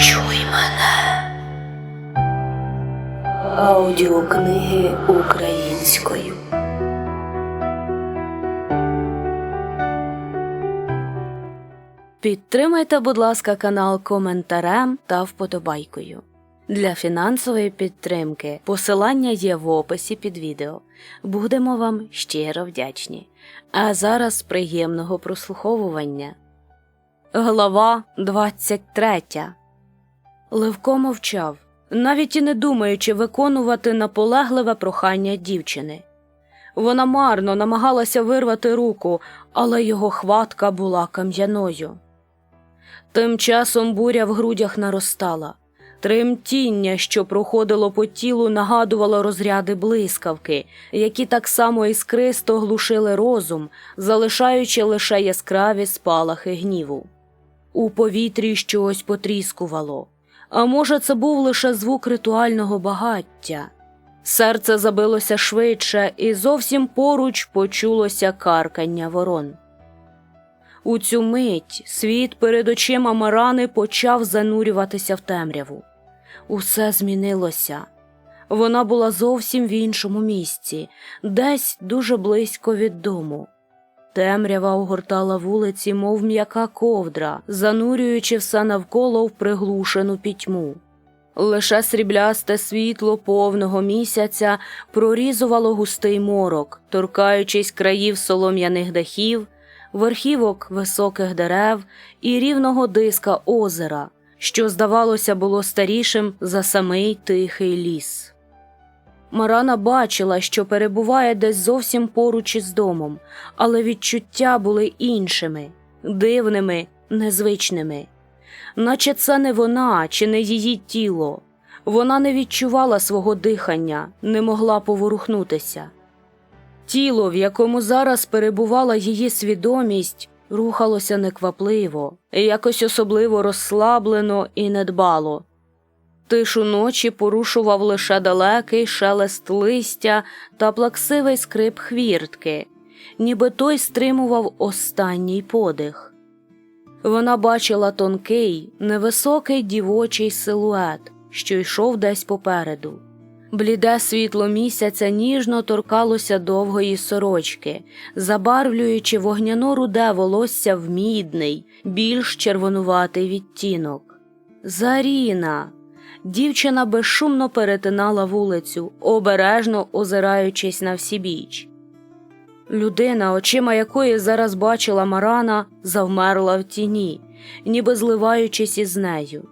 Почуй мене. Аудіокниги українською. Підтримайте, будь ласка, канал коментарем та вподобайкою. Для фінансової підтримки посилання є в описі під відео. Будемо вам щиро вдячні. А зараз приємного прослуховування. Глава 23 Левко мовчав, навіть і не думаючи виконувати наполегливе прохання дівчини. Вона марно намагалася вирвати руку, але його хватка була кам'яною. Тим часом буря в грудях наростала. Тремтіння, що проходило по тілу, нагадувало розряди блискавки, які так само іскристо глушили розум, залишаючи лише яскраві спалахи гніву. У повітрі щось потріскувало, а може, це був лише звук ритуального багаття. Серце забилося швидше, і зовсім поруч почулося каркання ворон. У цю мить світ перед очима Марани почав занурюватися в темряву. Усе змінилося. Вона була зовсім в іншому місці, десь дуже близько від дому. Темрява огортала вулиці, мов м'яка ковдра, занурюючи все навколо в приглушену пітьму. Лише сріблясте світло повного місяця прорізувало густий морок, торкаючись країв солом'яних дахів, верхівок високих дерев і рівного диска озера, що, здавалося, було старішим за самий тихий ліс. Марана бачила, що перебуває десь зовсім поруч із домом, але відчуття були іншими, дивними, незвичними. Наче це не вона чи не її тіло. Вона не відчувала свого дихання, не могла поворухнутися. Тіло, в якому зараз перебувала її свідомість, рухалося неквапливо, якось особливо розслаблено і недбало. Тишу ночі порушував лише далекий шелест листя та плаксивий скрип хвіртки, ніби той стримував останній подих. Вона бачила тонкий, невисокий дівочий силует, що йшов десь попереду. Бліде світло місяця ніжно торкалося довгої сорочки, забарвлюючи вогняно руде волосся в мідний, більш червонуватий відтінок. Заріна. Дівчина безшумно перетинала вулицю, обережно озираючись на всібіч. Людина, очима якої зараз бачила Марана, завмерла в тіні, ніби зливаючись із нею.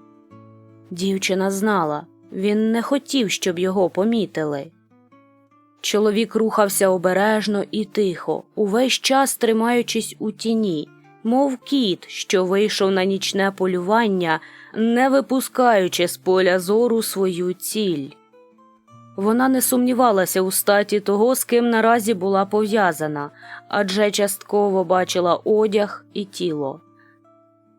Дівчина знала, він не хотів, щоб його помітили. Чоловік рухався обережно і тихо, увесь час тримаючись у тіні, мов кіт, що вийшов на нічне полювання, не випускаючи з поля зору свою ціль. Вона не сумнівалася у статі того, з ким наразі була пов'язана, адже частково бачила одяг і тіло.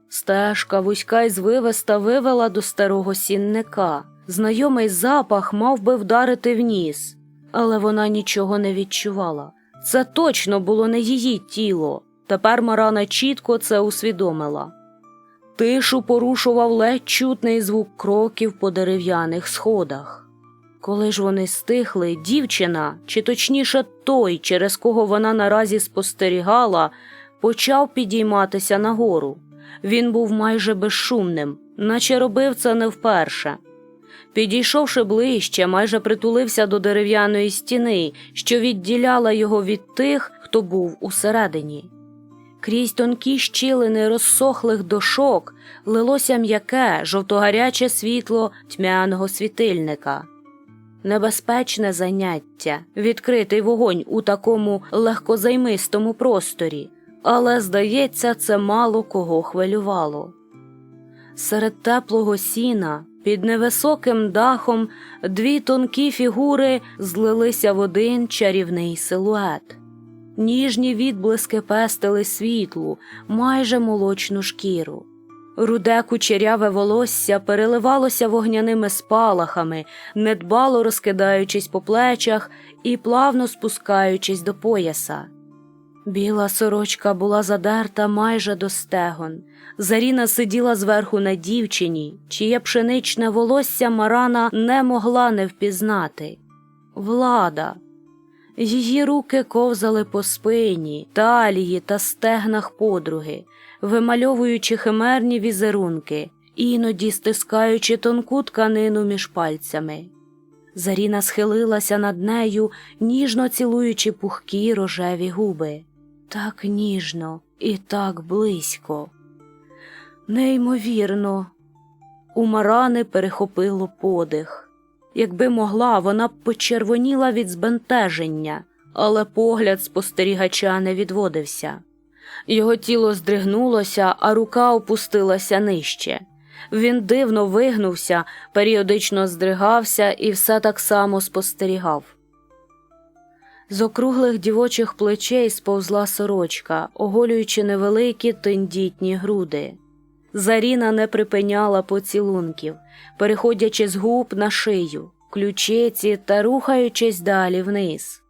Стежка вузька й звивиста вивела до старого сінника. Знайомий запах мав би вдарити в ніс, але вона нічого не відчувала. Це точно було не її тіло. Тепер Марана чітко це усвідомила. Тишу порушував ледь чутний звук кроків по дерев'яних сходах. Коли ж вони стихли, дівчина, чи точніше той, через кого вона наразі спостерігала, почав підійматися нагору. Він був майже безшумним, наче робив це не вперше. Підійшовши ближче, майже притулився до дерев'яної стіни, що відділяла його від тих, хто був усередині. Крізь тонкі щілини розсохлих дошок лилося м'яке, жовтогаряче світло тьмяного світильника. Небезпечне заняття, відкритий вогонь у такому легкозаймистому просторі, але, здається, це мало кого хвилювало. Серед теплого сіна, під невисоким дахом, дві тонкі фігури злилися в один чарівний силует. Ніжні відблиски пестили світлу, майже молочну шкіру. Руде кучеряве волосся переливалося вогняними спалахами, недбало розкидаючись по плечах і плавно спускаючись до пояса. Біла сорочка була задерта майже до стегон. Заріна сиділа зверху на дівчині, чиє пшеничне волосся Марана не могла не впізнати. Влада. Її руки ковзали по спині, талії та стегнах подруги, вимальовуючи химерні візерунки, іноді стискаючи тонку тканину між пальцями. Заріна схилилася над нею, ніжно цілуючи пухкі рожеві губи. Так ніжно і так близько. Неймовірно. У Марани перехопило подих. Якби могла, вона б почервоніла від збентеження, але погляд спостерігача не відводився. Його тіло здригнулося, а рука опустилася нижче. Він дивно вигнувся, періодично здригався і все так само спостерігав. З округлих дівочих плечей сповзла сорочка, оголюючи невеликі тендітні груди. Заріна не припиняла поцілунків, переходячи з губ на шию, ключиці та рухаючись далі вниз.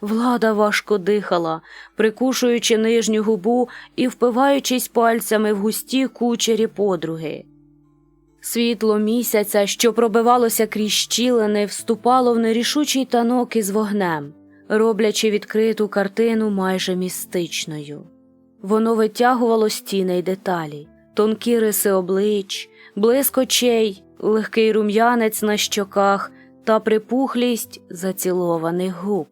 Влада важко дихала, прикушуючи нижню губу і впиваючись пальцями в густі кучері подруги. Світло місяця, що пробивалося крізь щілини, вступало в нерішучий танок із вогнем, роблячи відкриту картину майже містичною. Воно витягувало стіни й деталі, тонкі риси облич, блиск очей, легкий рум'янець на щоках та припухлість зацілованих губ.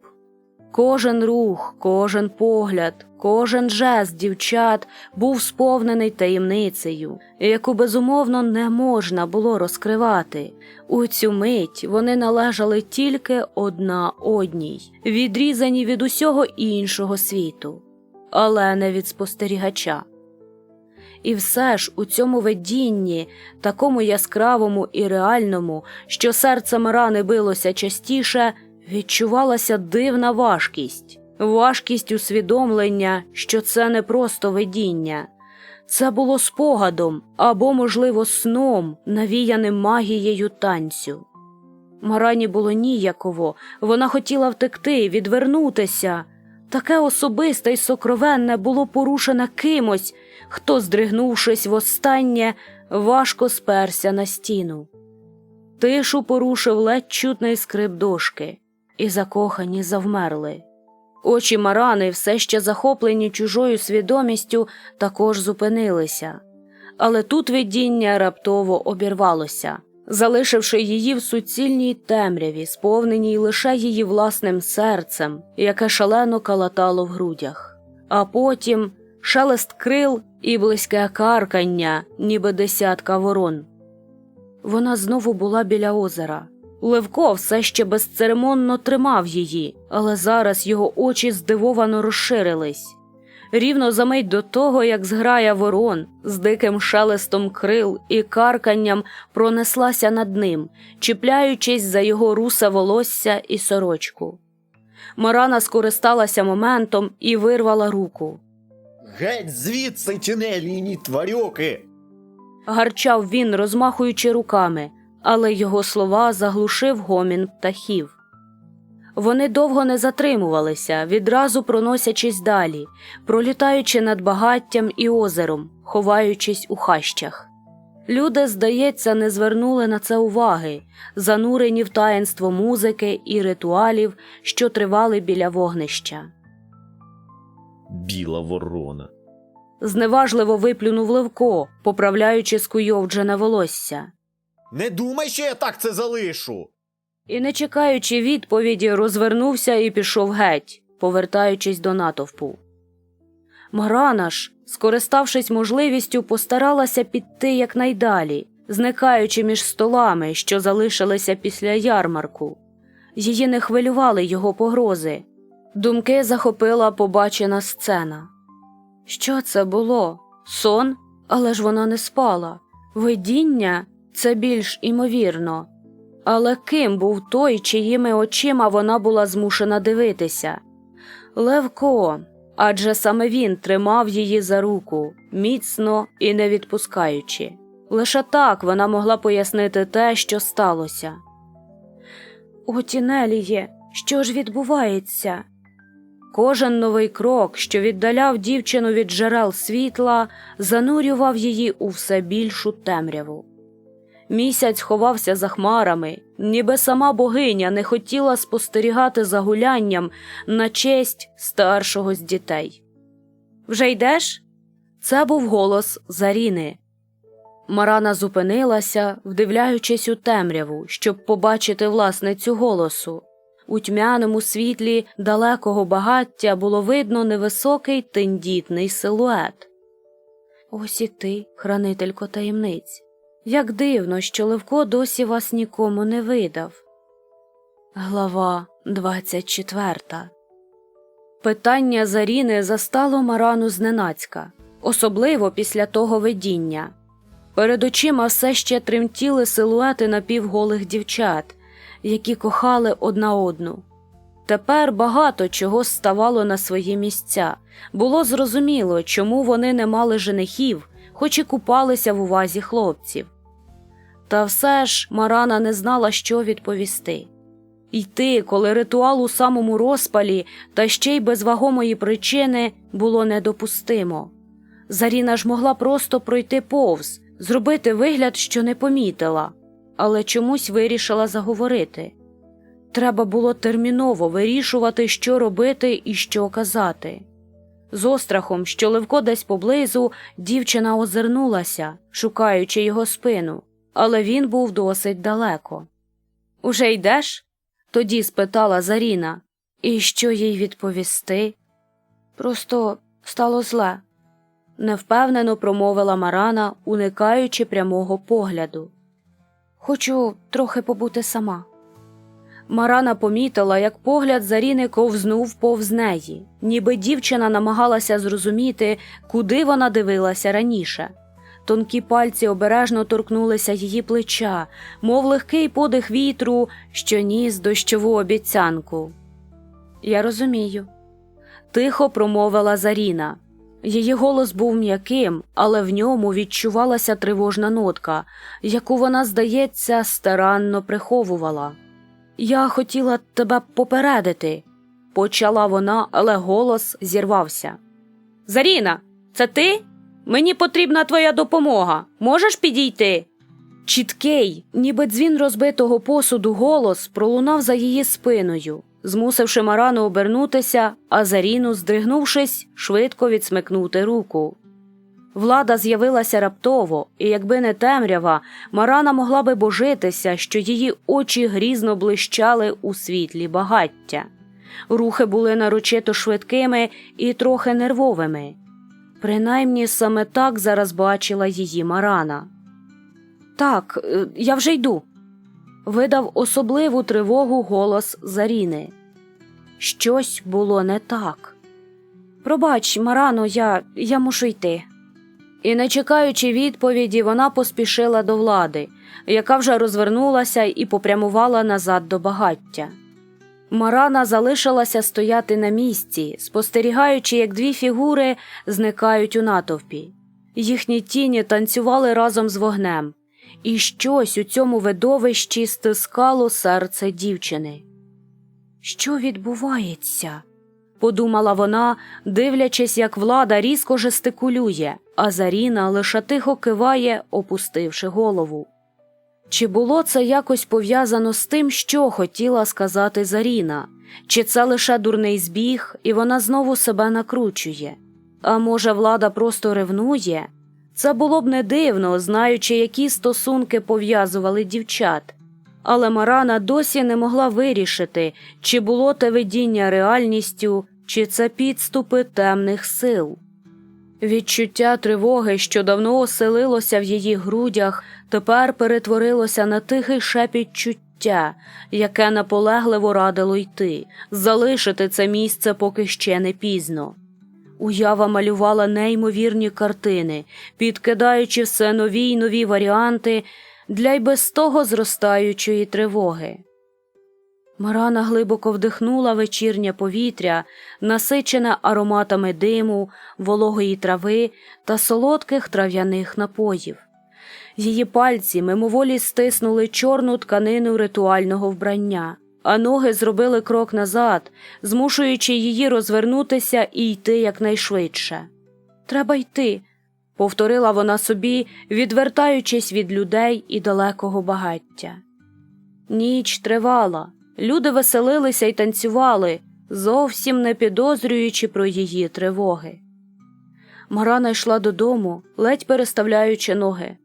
Кожен рух, кожен погляд, кожен жест дівчат був сповнений таємницею, яку безумовно не можна було розкривати. У цю мить вони належали тільки одна одній, відрізані від усього іншого світу, але не від спостерігача. І все ж у цьому видінні, такому яскравому і реальному, що серце Марани билося частіше, відчувалася дивна важкість, важкість усвідомлення, що це не просто видіння, це було спогадом або, можливо, сном, навіяним магією танцю. Марані було ніяково, вона хотіла втекти, відвернутися. Таке особисте й сокровенне було порушене кимось, хто, здригнувшись востаннє, важко сперся на стіну. Тишу порушив ледь чутний скрип дошки, і закохані завмерли. Очі Марани, все ще захоплені чужою свідомістю, також зупинилися. Але тут видіння раптово обірвалося, залишивши її в суцільній темряві, сповненій лише її власним серцем, яке шалено калатало в грудях. А потім шелест крил і близьке каркання, ніби десятка ворон. Вона знову була біля озера. Левко все ще безцеремонно тримав її, але зараз його очі здивовано розширились. Рівно за мить до того, як зграя ворон з диким шелестом крил і карканням пронеслася над ним, чіпляючись за його русе волосся і сорочку. Марана скористалася моментом і вирвала руку. Геть звідси ті тварюки! Гарчав він, розмахуючи руками, але його слова заглушив гомін птахів. Вони довго не затримувалися, відразу проносячись далі, пролітаючи над багаттям і озером, ховаючись у хащах. Люди, здається, не звернули на це уваги, занурені в таїнство музики і ритуалів, що тривали біля вогнища. Біла ворона. Зневажливо виплюнув Левко, поправляючи скуйовджене волосся. Не думай, що я так це залишу. І, не чекаючи відповіді, розвернувся і пішов геть, повертаючись до натовпу. Марана ж, скориставшись можливістю, постаралася піти якнайдалі, зникаючи між столами, що залишилися після ярмарку. Її не хвилювали його погрози. Думки захопила побачена сцена. Що це було? Сон? Але ж вона не спала. Видіння це більш імовірно. Але ким був той, чиїми очима вона була змушена дивитися? Левко, адже саме він тримав її за руку, міцно і не відпускаючи. Лише так вона могла пояснити те, що сталося. О, Тінеліє, що ж відбувається? Кожен новий крок, що віддаляв дівчину від джерел світла, занурював її у все більшу темряву. Місяць ховався за хмарами, ніби сама богиня не хотіла спостерігати за гулянням на честь старшого з дітей. Вже йдеш? Це був голос Заріни. Марана зупинилася, вдивляючись у темряву, щоб побачити власницю голосу. У тьмяному світлі далекого багаття було видно невисокий тендітний силует. Ось і ти, хранителько таємниць. Як дивно, що Левко досі вас нікому не видав. Глава 24 Питання Заріни застало Марану зненацька, особливо після того видіння. Перед очима все ще тремтіли силуети напівголих дівчат, які кохали одна одну. Тепер багато чого ставало на свої місця. Було зрозуміло, чому вони не мали женихів, хоч і купалися в увазі хлопців. Та все ж Марана не знала, що відповісти. Йти, коли ритуал у самому розпалі, та ще й без вагомої причини, було недопустимо. Заріна ж могла просто пройти повз, зробити вигляд, що не помітила, але чомусь вирішила заговорити. Треба було терміново вирішувати, що робити і що казати. З острахом, що Левко десь поблизу, дівчина озирнулася, шукаючи його спину, але він був досить далеко. Уже йдеш? тоді спитала Заріна. І що їй відповісти? Просто стало зле, невпевнено промовила Марана, уникаючи прямого погляду. Хочу трохи побути сама. Марана помітила, як погляд Заріни ковзнув повз неї, ніби дівчина намагалася зрозуміти, куди вона дивилася раніше. Тонкі пальці обережно торкнулися її плеча, мов легкий подих вітру, що ніс дощову обіцянку. Я розумію. Тихо промовила Заріна. Її голос був м'яким, але в ньому відчувалася тривожна нотка, яку вона, здається, старанно приховувала. Я хотіла тебе попередити, почала вона, але голос зірвався. Заріна, це ти? Мені потрібна твоя допомога. Можеш підійти? Чіткий, ніби дзвін розбитого посуду голос пролунав за її спиною, змусивши Марану обернутися, а Заріну, здригнувшись, швидко відсмикнути руку. Влада з'явилася раптово, і якби не темрява, Марана могла би божитися, що її очі грізно блищали у світлі багаття. Рухи були нарочито швидкими і трохи нервовими. Принаймні саме так зараз бачила її Марана. Так, е, я вже йду. Видав особливу тривогу голос Заріни. Щось було не так. Пробач, Марано, я, я мушу йти. І, не чекаючи відповіді, вона поспішила до влади, яка вже розвернулася і попрямувала назад до багаття. Марана залишилася стояти на місці, спостерігаючи, як дві фігури зникають у натовпі. Їхні тіні танцювали разом з вогнем, і щось у цьому видовищі стискало серце дівчини. Що відбувається? Подумала вона, дивлячись, як влада різко жестикулює, а Заріна лише тихо киває, опустивши голову. Чи було це якось пов'язано з тим, що хотіла сказати Заріна? Чи це лише дурний збіг, і вона знову себе накручує? А може, влада просто ревнує? Це було б не дивно, знаючи, які стосунки пов'язували дівчат. Але Марана досі не могла вирішити, чи було те видіння реальністю, чи це підступи темних сил. Відчуття тривоги, що давно оселилося в її грудях, тепер перетворилося на тихий шепіт чуття, яке наполегливо радило йти, залишити це місце поки ще не пізно. Уява малювала неймовірні картини, підкидаючи все нові й нові варіанти для й без того зростаючої тривоги. Марана глибоко вдихнула вечірнє повітря, насичене ароматами диму, вологої трави та солодких трав'яних напоїв. Її пальці мимоволі стиснули чорну тканину ритуального вбрання, а ноги зробили крок назад, змушуючи її розвернутися і йти якнайшвидше. Треба йти, повторила вона собі, відвертаючись від людей і далекого багаття. Ніч тривала, люди веселилися й танцювали, зовсім не підозрюючи про її тривоги. Марана йшла додому, ледь переставляючи ноги.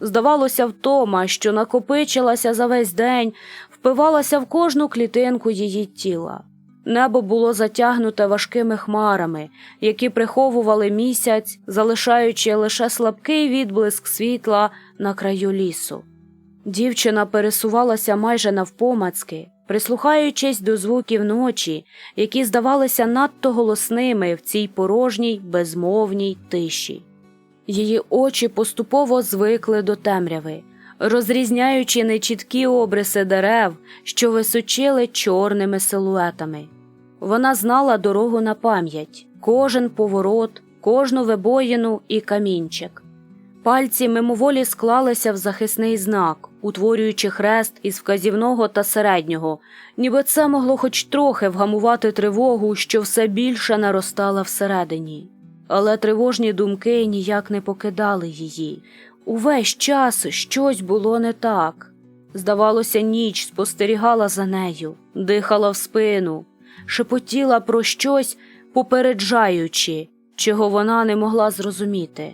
Здавалося, втома, що накопичилася за весь день, впивалася в кожну клітинку її тіла. Небо було затягнуте важкими хмарами, які приховували місяць, залишаючи лише слабкий відблиск світла на краю лісу. Дівчина пересувалася майже навпомацки, прислухаючись до звуків ночі, які здавалися надто голосними в цій порожній, безмовній тиші. Її очі поступово звикли до темряви, розрізняючи нечіткі обриси дерев, що височили чорними силуетами. Вона знала дорогу на пам'ять, кожен поворот, кожну вибоїну і камінчик. Пальці мимоволі склалися в захисний знак, утворюючи хрест із вказівного та середнього, ніби це могло хоч трохи вгамувати тривогу, що все більше наростала всередині. Але тривожні думки ніяк не покидали її. Увесь час щось було не так. Здавалося, ніч спостерігала за нею, дихала в спину, шепотіла про щось, попереджаючи, чого вона не могла зрозуміти.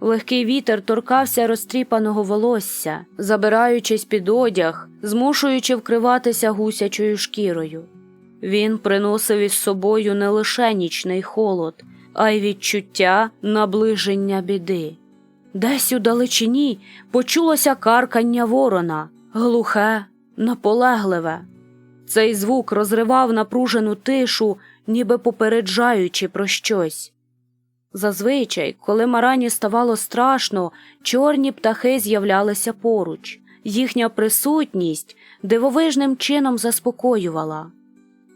Легкий вітер торкався розтріпаного волосся, забираючись під одяг, змушуючи вкриватися гусячою шкірою. Він приносив із собою не лише нічний холод, а й відчуття наближення біди. Десь у далечині почулося каркання ворона, глухе, наполегливе. Цей звук розривав напружену тишу, ніби попереджаючи про щось. Зазвичай, коли Марані ставало страшно, чорні птахи з'являлися поруч. Їхня присутність дивовижним чином заспокоювала.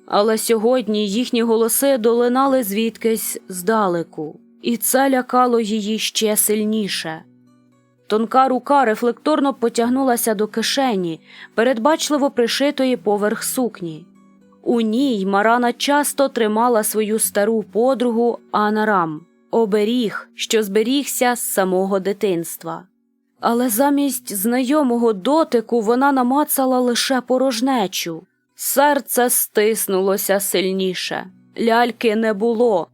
Але сьогодні їхні голоси долинали звідкись здалеку, і це лякало її ще сильніше. Тонка рука рефлекторно потягнулася до кишені, передбачливо пришитої поверх сукні. У ній Марана часто тримала свою стару подругу Анарам, оберіг, що зберігся з самого дитинства. Але замість знайомого дотику вона намацала лише порожнечу. Серце стиснулося сильніше. Ляльки не було.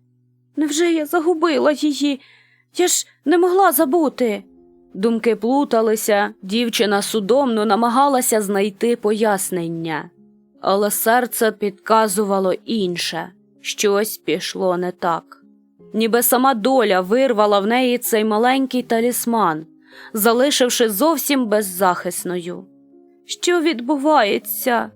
Невже я загубила її? Я ж не могла забути. Думки плуталися, дівчина судомно намагалася знайти пояснення. Але серце підказувало інше щось пішло не так. Ніби сама доля вирвала в неї цей маленький талісман, залишивши зовсім беззахисною. Що відбувається?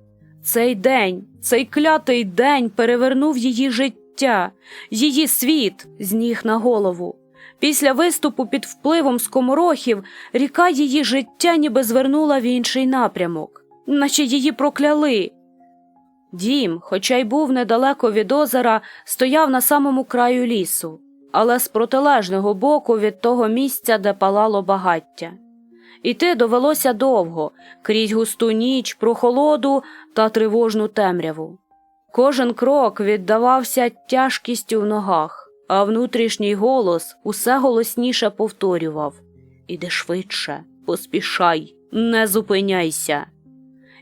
Цей день, цей клятий день перевернув її життя, її світ з ніг на голову. Після виступу під впливом скоморохів ріка її життя ніби звернула в інший напрямок, наче її прокляли. Дім, хоча й був недалеко від озера, стояв на самому краю лісу, але з протилежного боку від того місця, де палало багаття. Іти довелося довго, крізь густу ніч, прохолоду та тривожну темряву. Кожен крок віддавався тяжкістю в ногах, а внутрішній голос усе голосніше повторював Іди швидше, поспішай, не зупиняйся.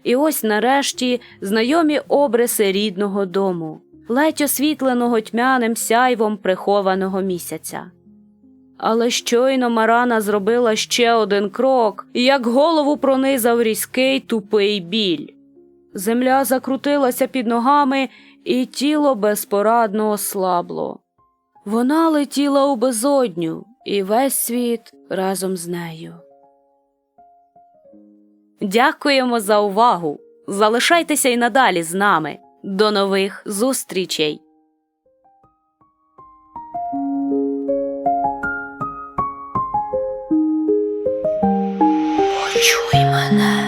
І ось нарешті знайомі обриси рідного дому, ледь освітленого тьмяним сяйвом прихованого місяця. Але щойно Марана зробила ще один крок, як голову пронизав різкий тупий біль. Земля закрутилася під ногами, і тіло безпорадно ослабло. Вона летіла у безодню, і весь світ разом з нею. Дякуємо за увагу. Залишайтеся й надалі з нами. До нових зустрічей! Почуй мене.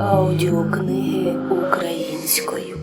Аудіокниги українською.